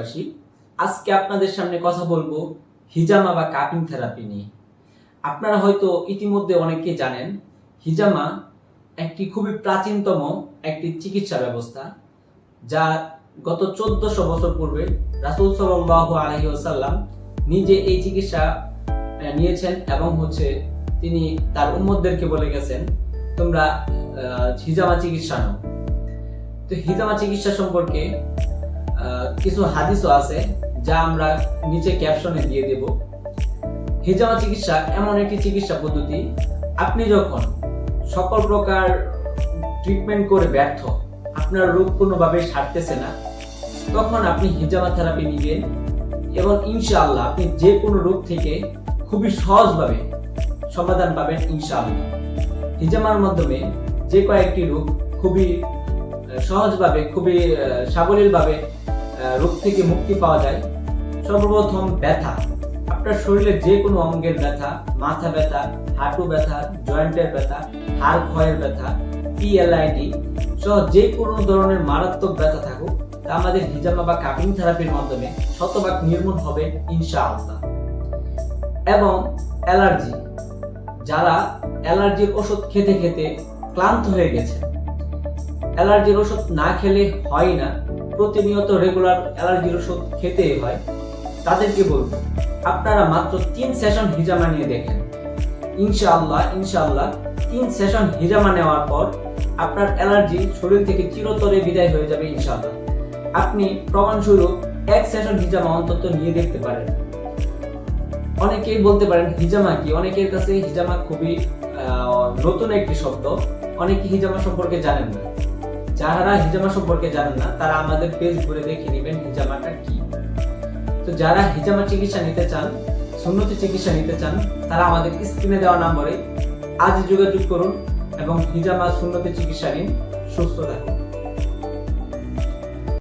বিশ্ববাসী আজকে আপনাদের সামনে কথা বলব হিজামা বা কাপিং থেরাপি নিয়ে। আপনারা হয়তো ইতিমধ্যে অনেকেই জানেন, হিজামা একটি খুবই প্রাচীনতম একটি চিকিৎসা ব্যবস্থা, যা গত চোদ্দশো বছর পূর্বে রাসুল সাল্লাহ আলহিউসাল্লাম নিজে এই চিকিৎসা নিয়েছেন এবং হচ্ছে তিনি তার উম্মদদেরকে বলে গেছেন, তোমরা হিজামা চিকিৎসা নাও। তো হিজামা চিকিৎসা সম্পর্কে কিছু হাদিসও আছে যা আমরা নিচে ক্যাপশনে দিয়ে দেব। হিজামা চিকিৎসা এমন একটি চিকিৎসা পদ্ধতি, আপনি যখন সকল প্রকার ট্রিটমেন্ট করে ব্যর্থ, আপনার রোগ কোনোভাবে সারতেছে না, তখন আপনি হিজামা থেরাপি নিবেন এবং ইনশাআল্লাহ আপনি যে কোনো রোগ থেকে খুবই সহজভাবে সমাধান পাবেন ইনশাআল্লাহ। হিজামার মাধ্যমে যে কয়েকটি রোগ খুবই সহজভাবে, খুবই সাবলীলভাবে রোগ থেকে মুক্তি পাওয়া যায়। সর্বপ্রথম ব্যথা। আপনার শরীরের যে কোনো অঙ্গের ব্যথা, মাথা ব্যথা, হাঁটু ব্যথা, জয়েন্টের ব্যথা, হাড় ক্ষয়ের ব্যথা পিএলআইডি সহ যে কোনো ধরনের মারাত্মক ব্যথা থাকুক, তা আমাদের হিজামা বা কাপিং থেরাপির মাধ্যমে শতভাগ নির্মূল হবে ইনশাআল্লাহ। এবং অ্যালার্জি। যারা অ্যালার্জির ওষুধ খেতে খেতে ক্লান্ত হয়ে গেছে, অ্যালার্জির ওষুধ না খেলে হয় না প্রতিনিয়ত রেগুলার অ্যালার্জির ওষুধ খেতেই হয়, তাদেরকে বলব, আপনারা মাত্র তিন সেশন হিজামা নিয়ে দেখেন। ইনশাআল্লাহ ইনশাআল্লাহ, তিন সেশন হিজামা নেওয়ার পর আপনার অ্যালার্জি শরীর থেকে চিরতরে বিদায় হয়ে যাবে ইনশাআল্লাহ। আপনি প্রমাণস্বরূপ এক সেশন হিজামা অন্তত নিয়ে দেখতে পারেন। অনেকেই বলতে পারেন, হিজামা কি? অনেকের কাছে হিজামা খুবই নতুন একটি শব্দ, অনেকে হিজামা সম্পর্কে জানেন না। যারা হিজামা সম্পর্কে জানেন না, তারা আমাদের পেজ ঘুরে দেখে নেবেন হিজামাটা কি। তো যারা হিজামা চিকিৎসা নিতে চান, সুন্নতি চিকিৎসা নিতে চান, তারা আমাদের স্ক্রিনে দেওয়া নম্বরে আজ যোগাযোগ করুন এবং হিজামা সুন্নতি চিকিৎসা নিন। সুস্থ থাকুন।